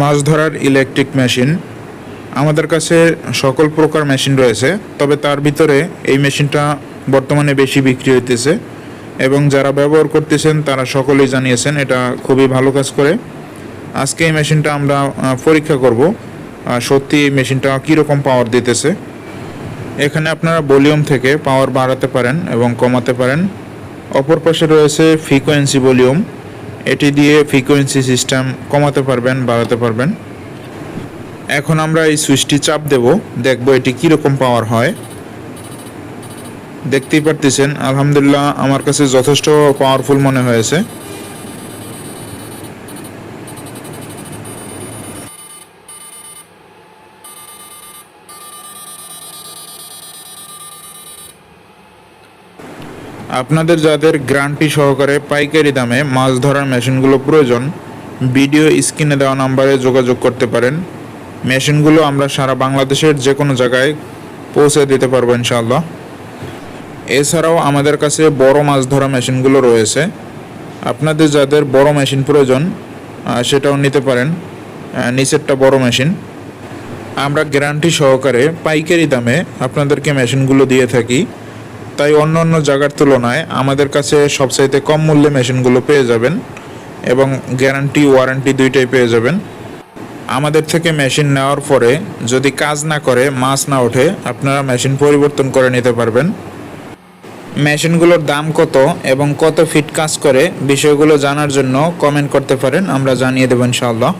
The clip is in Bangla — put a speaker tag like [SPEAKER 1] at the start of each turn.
[SPEAKER 1] মাছ ধরার ইলেকট্রিক মেশিন আমাদের কাছে সকল প্রকার মেশিন রয়েছে, তবে তার ভিতরে এই মেশিনটা বর্তমানে বেশি বিক্রি হইতেছে এবং যারা ব্যবহার করতেছেন, তারা সকলেই জানিয়েছেন এটা খুবই ভালো কাজ করে। আজকে এই মেশিনটা আমরা পরীক্ষা করব সত্যি এই মেশিনটা কীরকম পাওয়ার দিতেছে। এখানে আপনারা ভলিউম থেকে পাওয়ার বাড়াতে পারেন এবং কমাতে পারেন। অপর পাশে রয়েছে ফ্রিকোয়েন্সি ভলিউম এটি দিয়ে ফ্রিকোয়েন্সি সিস্টেম কমাতে পারবেন, বাড়াতে পারবেন। এখন আমরা এই সুইচটি চাপ দেব, দেখব এটি কীরকম পাওয়ার হয়। দেখতেই পারতেছেন, আলহামদুলিল্লাহ আমার কাছে যথেষ্ট পাওয়ারফুল মনে হয়েছে। আপনাদের যাদের গ্রান্টি সহকারে পাইকারি দামে মাছ ধরার মেশিনগুলো প্রয়োজন, ভিডিও স্ক্রিনে দেওয়া নাম্বারে যোগাযোগ করতে পারেন। মেশিনগুলো আমরা সারা বাংলাদেশের যে কোনো জায়গায় পৌঁছে দিতে পারব ইনশাআল্লাহ। এছাড়াও আমাদের কাছে বড় মাছ ধরা মেশিনগুলো রয়েছে। আপনাদের যাদের বড় মেশিন প্রয়োজন সেটাও নিতে পারেন। নিচেরটা বড় মেশিন। আমরা গ্যারান্টি সহকারে পাইকারি দামে আপনাদেরকে মেশিনগুলো দিয়ে থাকি। তাই অন্য অন্য জায়গার তুলনায় আমাদের কাছে সবচাইতে কম মূল্যে মেশিনগুলো পেয়ে যাবেন এবং গ্যারান্টি, ওয়ারেন্টি দুইটাই পেয়ে যাবেন। আমাদের থেকে মেশিন নেওয়ার পরে যদি কাজ না করে, মাছ না ওঠে, আপনারা মেশিন পরিবর্তন করে নিতে পারবেন। মেশিনগুলোর দাম কত এবং কত ফিট কাজ করে, বিষয়গুলো জানার জন্য কমেন্ট করতে পারেন, আমরা জানিয়ে দেবো ইনশাআল্লাহ।